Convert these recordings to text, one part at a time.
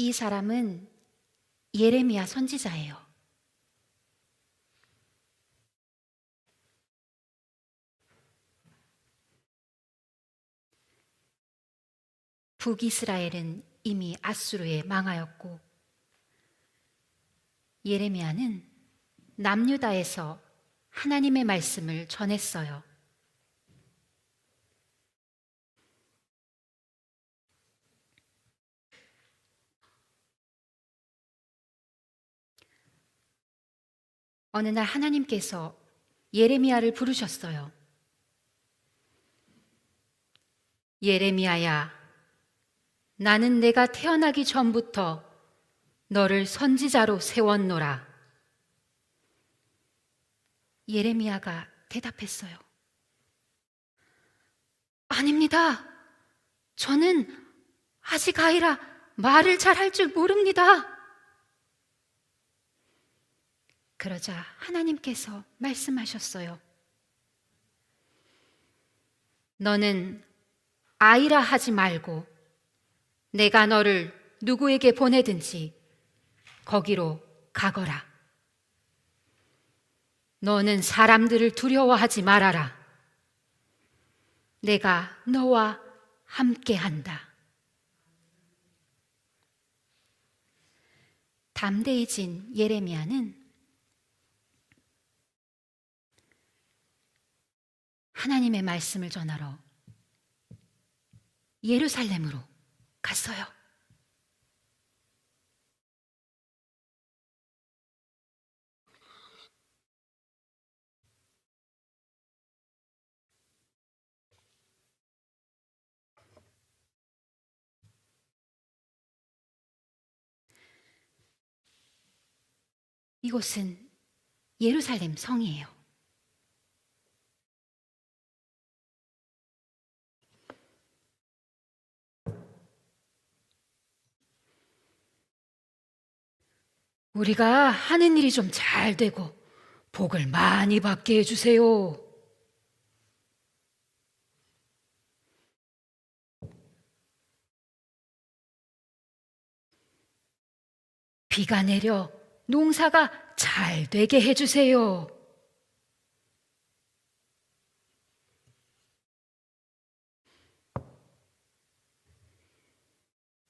이 사람은 예레미야 선지자예요. 북이스라엘은 이미 아수르에 망하였고 예레미야는 남유다에서 하나님의 말씀을 전했어요. 어느 날 하나님께서 예레미야를 부르셨어요. 예레미야야, 나는 내가 태어나기 전부터 너를 선지자로 세웠노라. 예레미야가 대답했어요. 아닙니다. 저는 아직 아이라 말을 잘 할 줄 모릅니다. 그러자 하나님께서 말씀하셨어요. 너는 아이라 하지 말고 내가 너를 누구에게 보내든지 거기로 가거라. 너는 사람들을 두려워하지 말아라. 내가 너와 함께 한다. 담대해진 예레미야는 하나님의 말씀을 전하러 예루살렘으로 갔어요. 이곳은 예루살렘 성이에요. 우리가 하는 일이 좀 잘 되고 복을 많이 받게 해주세요. 비가 내려 농사가 잘 되게 해주세요.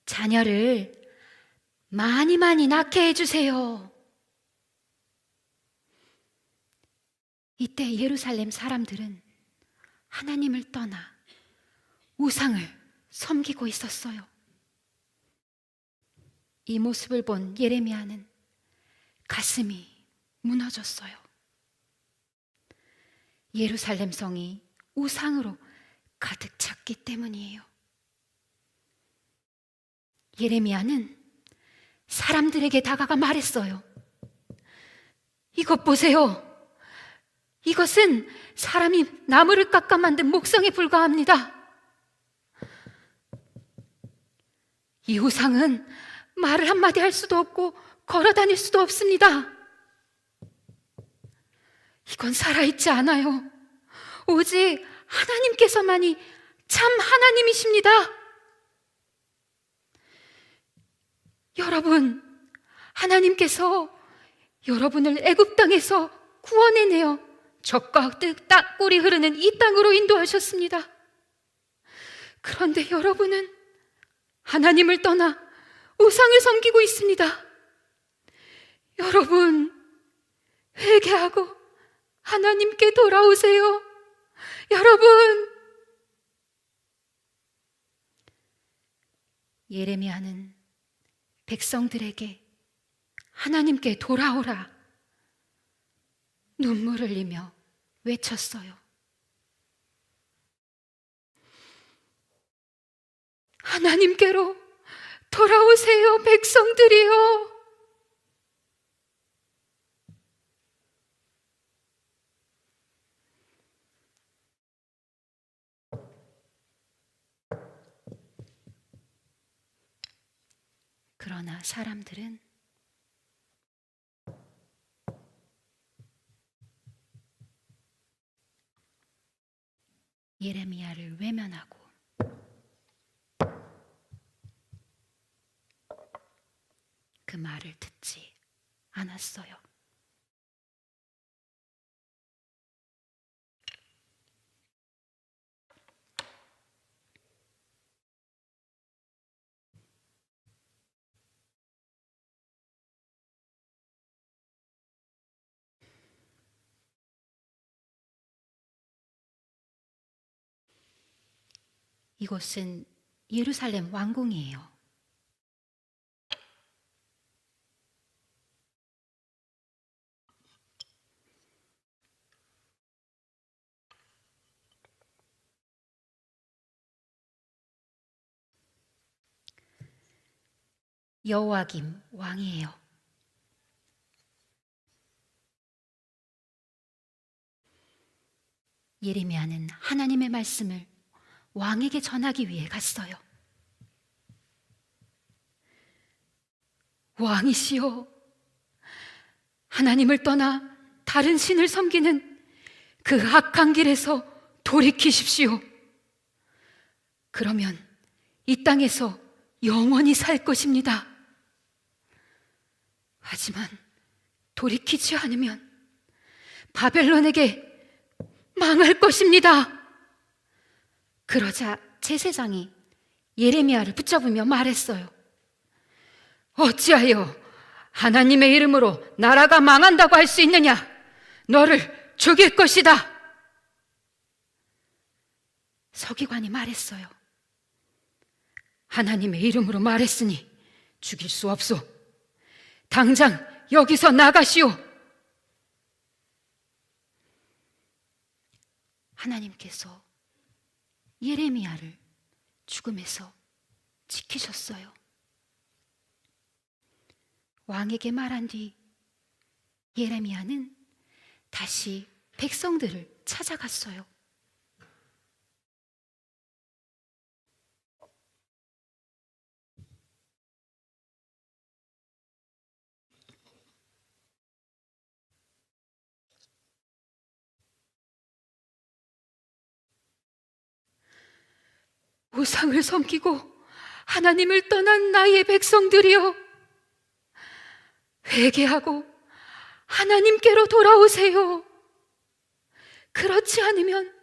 자녀를 많이 많이 낳게 해주세요. 이때 예루살렘 사람들은 하나님을 떠나 우상을 섬기고 있었어요. 이 모습을 본 예레미야는 가슴이 무너졌어요. 예루살렘 성이 우상으로 가득 찼기 때문이에요. 예레미야는 사람들에게 다가가 말했어요. 이것 보세요. 이것은 사람이 나무를 깎아 만든 목성에 불과합니다. 이 우상은 말을 한마디 할 수도 없고 걸어 다닐 수도 없습니다. 이건 살아있지 않아요. 오직 하나님께서만이 참 하나님이십니다. 여러분, 하나님께서 여러분을 애굽 땅에서 구원해내어 적과 뜻딱 꿀이 흐르는 이 땅으로 인도하셨습니다. 그런데 여러분은 하나님을 떠나 우상을 섬기고 있습니다. 여러분, 회개하고 하나님께 돌아오세요. 여러분, 예레미야는 백성들에게 하나님께 돌아오라 눈물 흘리며 외쳤어요. 하나님께로 돌아오세요, 백성들이요. 그러나 사람들은 예레미야를 외면하고 그 말을 듣지 않았어요. 이곳은 예루살렘 왕궁이에요. 여호와김 왕이에요. 예레미야는 하나님의 말씀을 왕에게 전하기 위해 갔어요. 왕이시여, 하나님을 떠나 다른 신을 섬기는 그 악한 길에서 돌이키십시오. 그러면 이 땅에서 영원히 살 것입니다. 하지만 돌이키지 않으면 바벨론에게 망할 것입니다. 그러자 제사장이 예레미야를 붙잡으며 말했어요. 어찌하여 하나님의 이름으로 나라가 망한다고 할 수 있느냐? 너를 죽일 것이다. 서기관이 말했어요. 하나님의 이름으로 말했으니 죽일 수 없소. 당장 여기서 나가시오. 하나님께서 예레미야를 죽음에서 지키셨어요. 왕에게 말한 뒤 예레미야는 다시 백성들을 찾아갔어요. 우상을 섬기고 하나님을 떠난 나의 백성들이여 회개하고 하나님께로 돌아오세요. 그렇지 않으면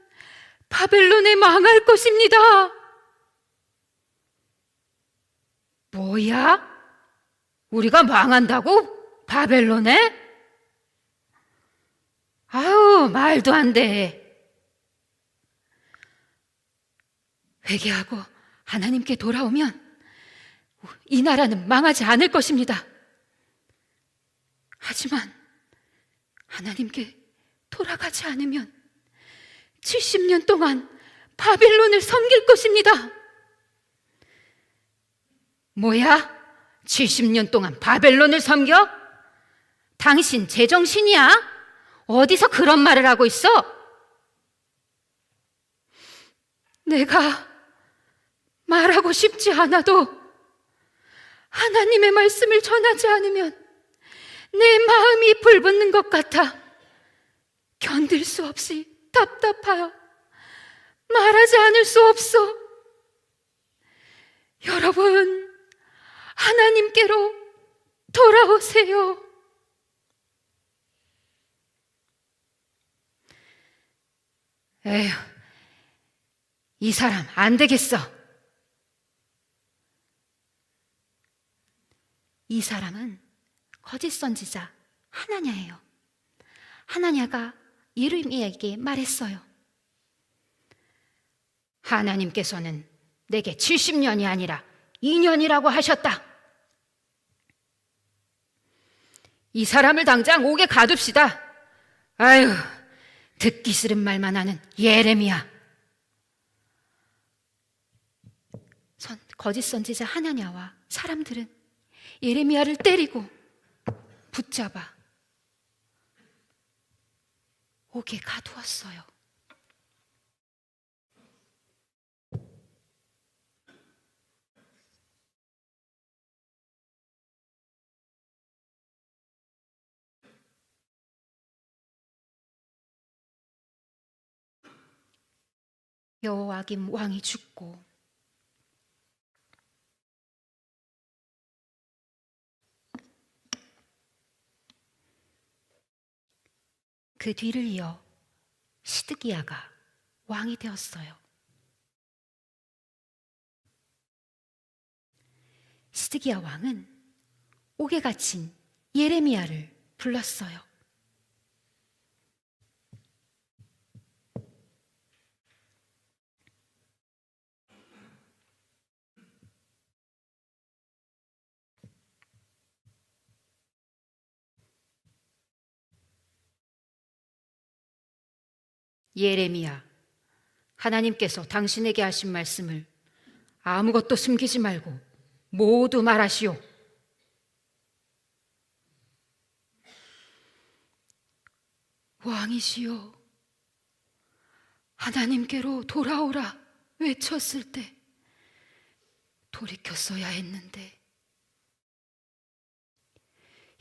바벨론에 망할 것입니다. 뭐야? 우리가 망한다고? 바벨론에? 아우, 말도 안 돼. 회개하고 하나님께 돌아오면 이 나라는 망하지 않을 것입니다. 하지만 하나님께 돌아가지 않으면 70년 동안 바빌론을 섬길 것입니다. 뭐야? 70년 동안 바벨론을 섬겨? 당신 제정신이야? 어디서 그런 말을 하고 있어? 내가 말하고 싶지 않아도 하나님의 말씀을 전하지 않으면 내 마음이 불붙는 것 같아 견딜 수 없이 답답하여 말하지 않을 수 없어. 여러분, 하나님께로 돌아오세요. 에휴, 이 사람 안 되겠어. 이 사람은 거짓 선지자 하나냐예요. 하나냐가 예레미야에게 말했어요. 하나님께서는 내게 70년이 아니라 2년이라고 하셨다. 이 사람을 당장 옥에 가둡시다. 아유, 듣기 싫은 말만 하는 예레미야. 선, 거짓 선지자 하나냐와 사람들은 예레미야를 때리고 붙잡아 옥에 가두었어요. 여호와김 왕이 죽고 그 뒤를 이어 시드기야가 왕이 되었어요. 시드기야 왕은 옥에 갇힌 예레미야를 불렀어요. 예레미야, 하나님께서 당신에게 하신 말씀을 아무것도 숨기지 말고 모두 말하시오. 왕이시여, 하나님께로 돌아오라 외쳤을 때 돌이켰어야 했는데,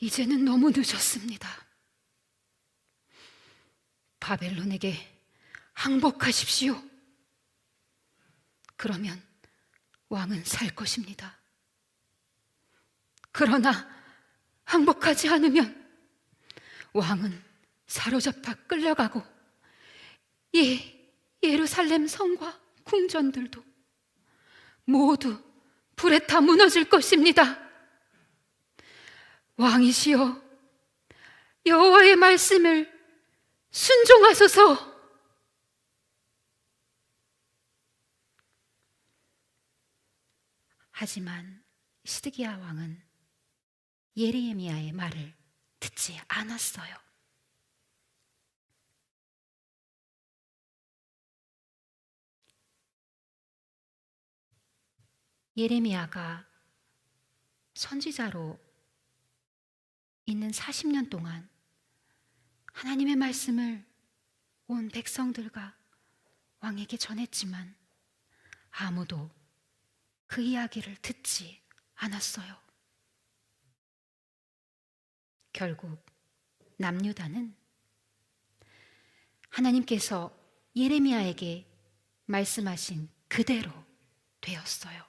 이제는 너무 늦었습니다. 바벨론에게 항복하십시오. 그러면 왕은 살 것입니다. 그러나 항복하지 않으면 왕은 사로잡아 끌려가고 예, 예루살렘 성과 궁전들도 모두 불에 타 무너질 것입니다. 왕이시여 여호와의 말씀을 순종하소서. 하지만 시드기야 왕은 예레미야의 말을 듣지 않았어요. 예레미야가 선지자로 있는 40년 동안 하나님의 말씀을 온 백성들과 왕에게 전했지만 아무도 그 이야기를 듣지 않았어요. 결국 남유다는 하나님께서 예레미야에게 말씀하신 그대로 되었어요.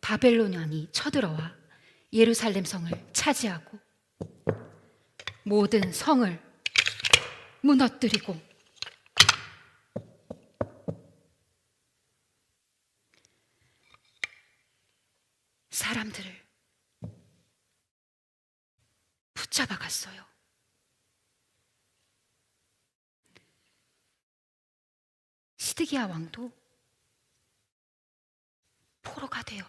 바벨론 왕이 쳐들어와 예루살렘 성을 차지하고 모든 성을 무너뜨리고 사람들을 붙잡아 갔어요. 시드기야 왕도 포로가 되어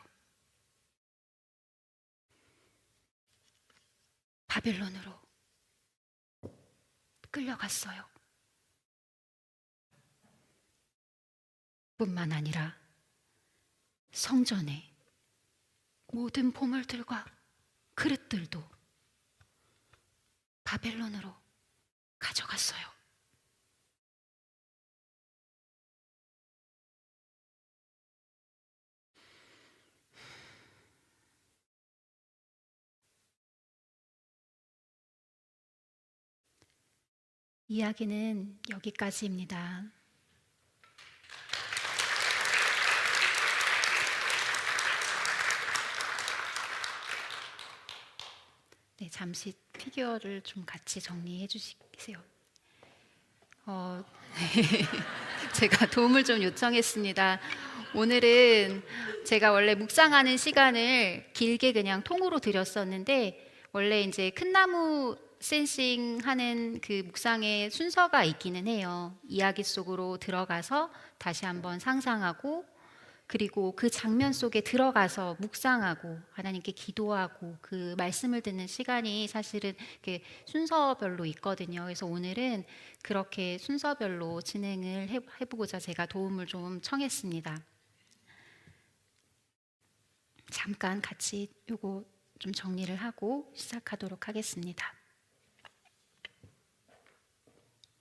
바벨론으로 끌려갔어요. 뿐만 아니라 성전의 모든 보물들과 그릇들도 바벨론으로 가져갔어요. 이야기는 여기까지입니다. 네, 잠시 피규어를 좀 같이 정리해 주시세요. 어, 제가 도움을 좀 요청했습니다. 오늘은 제가 원래 묵상하는 시간을 길게 그냥 통으로 드렸었는데 원래 이제 큰 나무 센싱 하는 그 묵상의 순서가 있기는 해요. 이야기 속으로 들어가서 다시 한번 상상하고 그리고 그 장면 속에 들어가서 묵상하고 하나님께 기도하고 그 말씀을 듣는 시간이 사실은 이렇게 순서별로 있거든요. 그래서 오늘은 그렇게 순서별로 진행을 해- 해보고자 제가 도움을 좀 청했습니다. 잠깐 같이 요거 좀 정리를 하고 시작하도록 하겠습니다.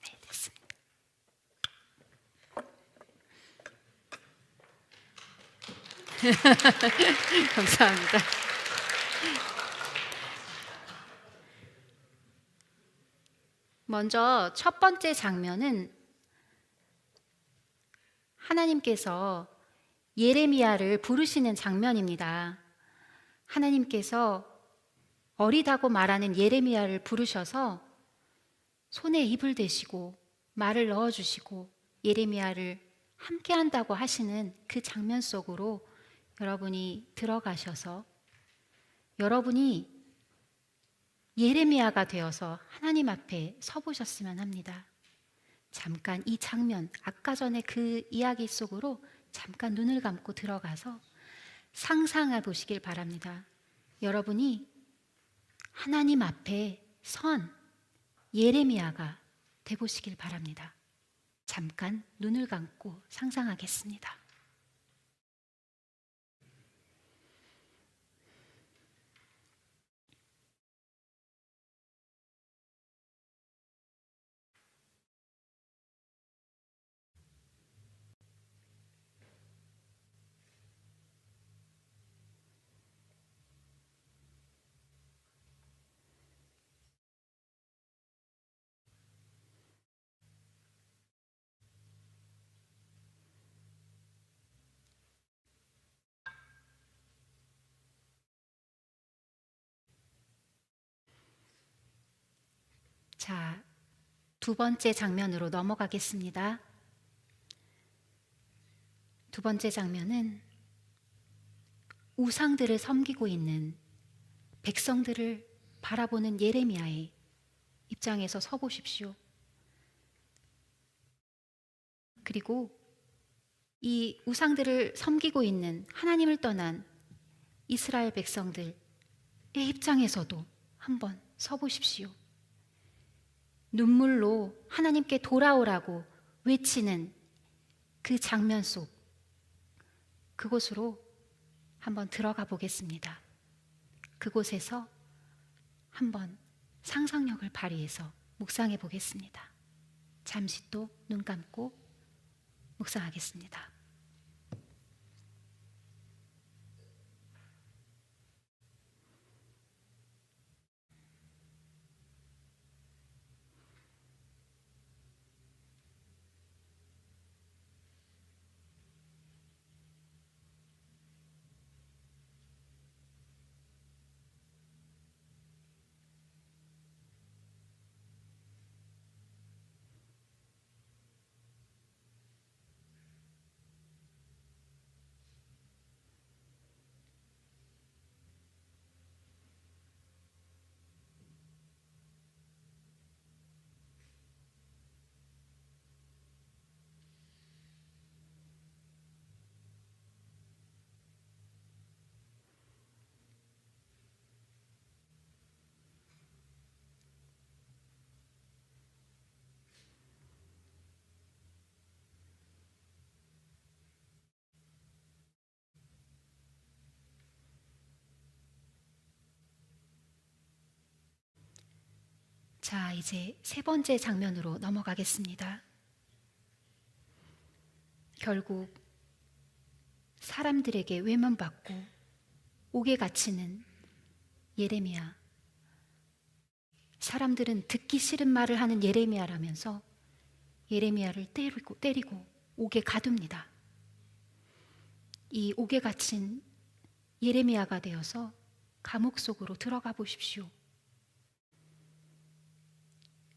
네, 됐습니다. 감사합니다. 먼저 첫 번째 장면은 하나님께서 예레미야를 부르시는 장면입니다. 하나님께서 어리다고 말하는 예레미야를 부르셔서 손에 입을 대시고 말을 넣어 주시고 예레미야를 함께 한다고 하시는 그 장면 속으로 여러분이 들어가셔서 여러분이 예레미야가 되어서 하나님 앞에 서 보셨으면 합니다. 잠깐 이 장면, 아까 전에 그 이야기 속으로 잠깐 눈을 감고 들어가서 상상해 보시길 바랍니다. 여러분이 하나님 앞에 선 예레미야가 돼 보시길 바랍니다. 잠깐 눈을 감고 상상하겠습니다. 자, 두 번째 장면으로 넘어가겠습니다. 두 번째 장면은 우상들을 섬기고 있는 백성들을 바라보는 예레미야의 입장에서 서 보십시오. 그리고 이 우상들을 섬기고 있는 하나님을 떠난 이스라엘 백성들의 입장에서도 한번 서 보십시오. 눈물로 하나님께 돌아오라고 외치는 그 장면 속 그곳으로 한번 들어가 보겠습니다. 그곳에서 한번 상상력을 발휘해서 묵상해 보겠습니다. 잠시 또 눈 감고 묵상하겠습니다. 자, 이제 세 번째 장면으로 넘어가겠습니다. 결국 사람들에게 외면받고 옥에 갇히는 예레미야. 사람들은 듣기 싫은 말을 하는 예레미야라면서 예레미야를 때리고 때리고 옥에 가둡니다. 이 옥에 갇힌 예레미야가 되어서 감옥 속으로 들어가 보십시오.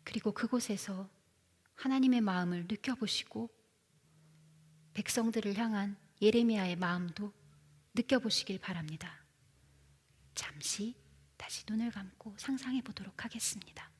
그리고 그곳에서 하나님의 마음을 느껴보시고 백성들을 향한 예레미야의 마음도 느껴보시길 바랍니다. 잠시 다시 눈을 감고 상상해 보도록 하겠습니다.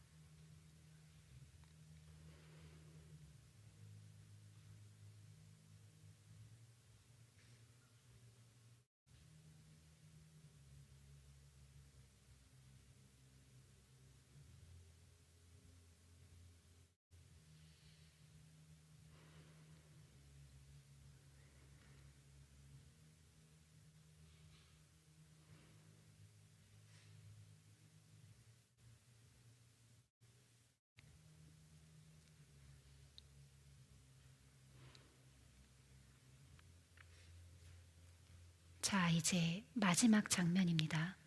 자, 이제 마지막 장면입니다.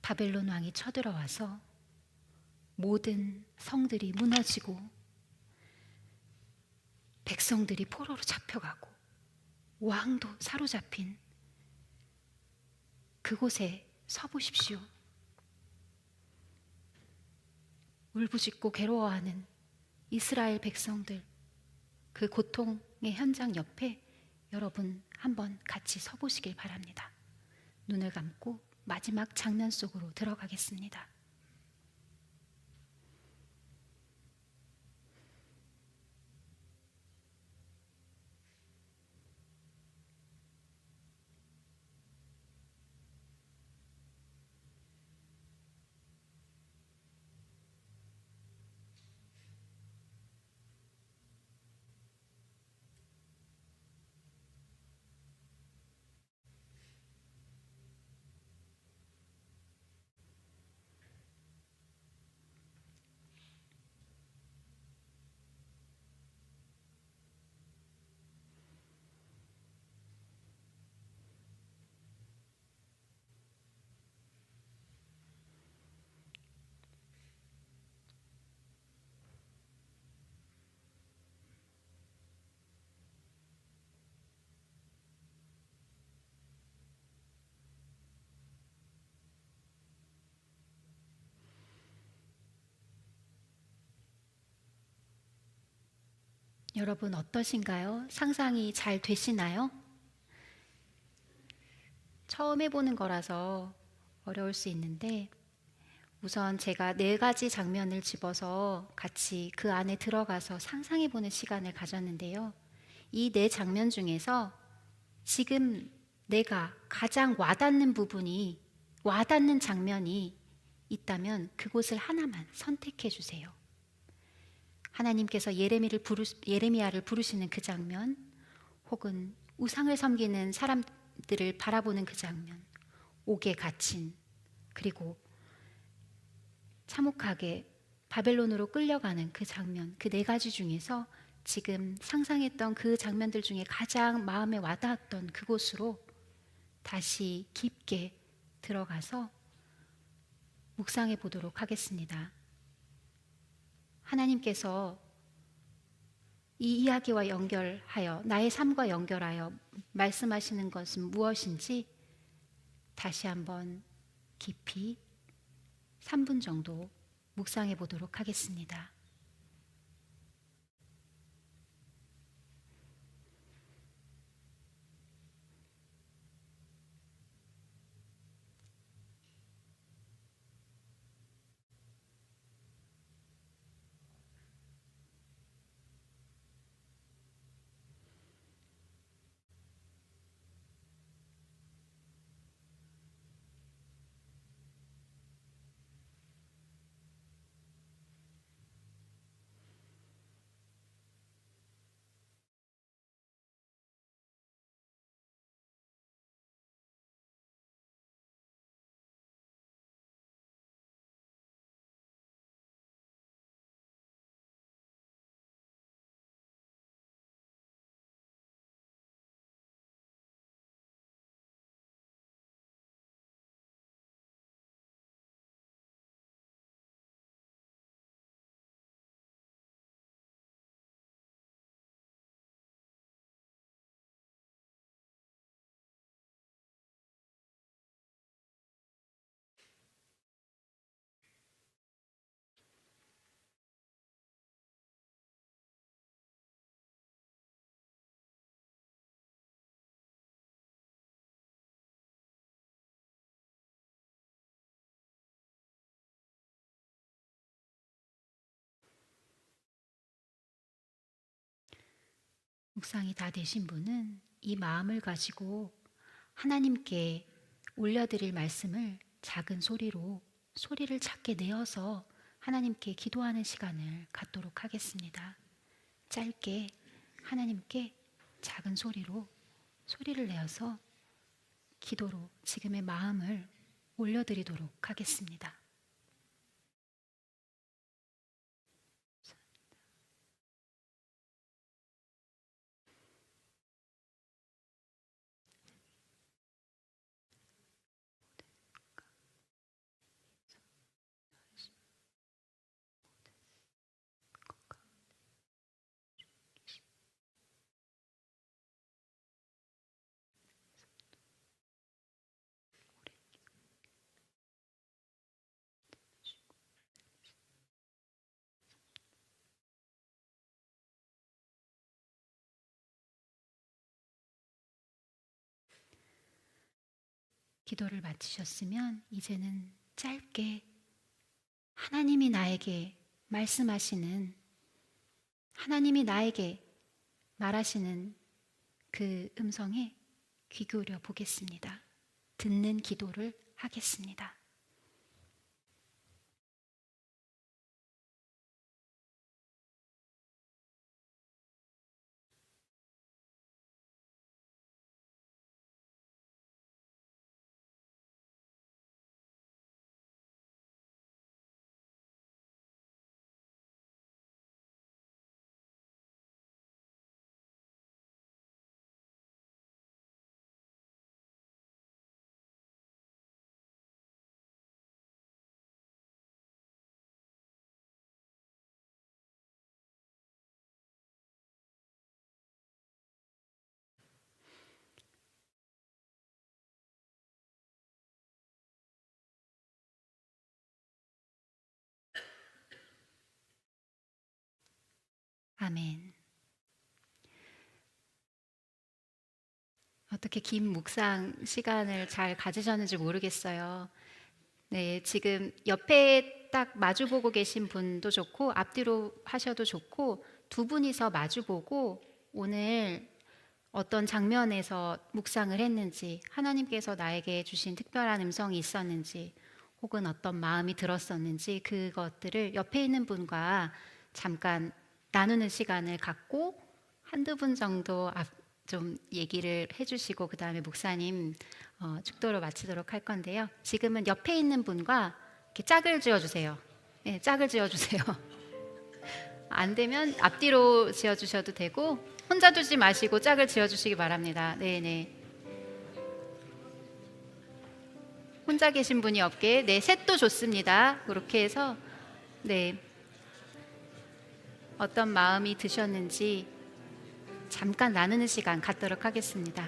바벨론 왕이 쳐들어와서 모든 성들이 무너지고 백성들이 포로로 잡혀가고 왕도 사로잡힌 그곳에 서보십시오. 울부짖고 괴로워하는 이스라엘 백성들 그 고통의 현장 옆에 여러분 한번 같이 서보시길 바랍니다. 눈을 감고 마지막 장면 속으로 들어가겠습니다. 여러분 어떠신가요? 상상이 잘 되시나요? 처음 해보는 거라서 어려울 수 있는데 우선 제가 네 가지 장면을 집어서 같이 그 안에 들어가서 상상해 보는 시간을 가졌는데요. 이 네 장면 중에서 지금 내가 가장 와닿는 부분이 와닿는 장면이 있다면 그곳을 하나만 선택해 주세요. 하나님께서 예레미를 부르, 예레미야를 부르시는 그 장면, 혹은 우상을 섬기는 사람들을 바라보는 그 장면, 옥에 갇힌 그리고 참혹하게 바벨론으로 끌려가는 그 장면, 그 네 가지 중에서 지금 상상했던 그 장면들 중에 가장 마음에 와닿았던 그곳으로 다시 깊게 들어가서 묵상해 보도록 하겠습니다. 하나님께서 이 이야기와 연결하여 나의 삶과 연결하여 말씀하시는 것은 무엇인지 다시 한번 깊이 3분 정도 묵상해 보도록 하겠습니다. 묵상이 다 되신 분은 이 마음을 가지고 하나님께 올려드릴 말씀을 작은 소리로 소리를 작게 내어서 하나님께 기도하는 시간을 갖도록 하겠습니다. 짧게 하나님께 작은 소리로 소리를 내어서 기도로 지금의 마음을 올려드리도록 하겠습니다. 기도를 마치셨으면 이제는 짧게 하나님이 나에게 말씀하시는 하나님이 나에게 말하시는 그 음성에 귀 기울여 보겠습니다. 듣는 기도를 하겠습니다. 아멘. 어떻게 긴 묵상 시간을 잘 가지셨는지 모르겠어요. 네, 지금 옆에 딱 마주보고 계신 분도 좋고 앞뒤로 하셔도 좋고 두 분이서 마주보고 오늘 어떤 장면에서 묵상을 했는지 하나님께서 나에게 주신 특별한 음성이 있었는지 혹은 어떤 마음이 들었었는지 그것들을 옆에 있는 분과 잠깐 나누는 시간을 갖고 한두 분 정도 앞- 좀 얘기를 해주시고 그 다음에 목사님 어, 축도로 마치도록 할 건데요. 지금은 옆에 있는 분과 이렇게 짝을 지어주세요. 네, 짝을 지어주세요. 안 되면 앞뒤로 지어주셔도 되고 혼자 두지 마시고 짝을 지어주시기 바랍니다. 네네. 혼자 계신 분이 없게 네 셋도 좋습니다. 그렇게 해서 네 어떤 마음이 드셨는지 잠깐 나누는 시간 갖도록 하겠습니다.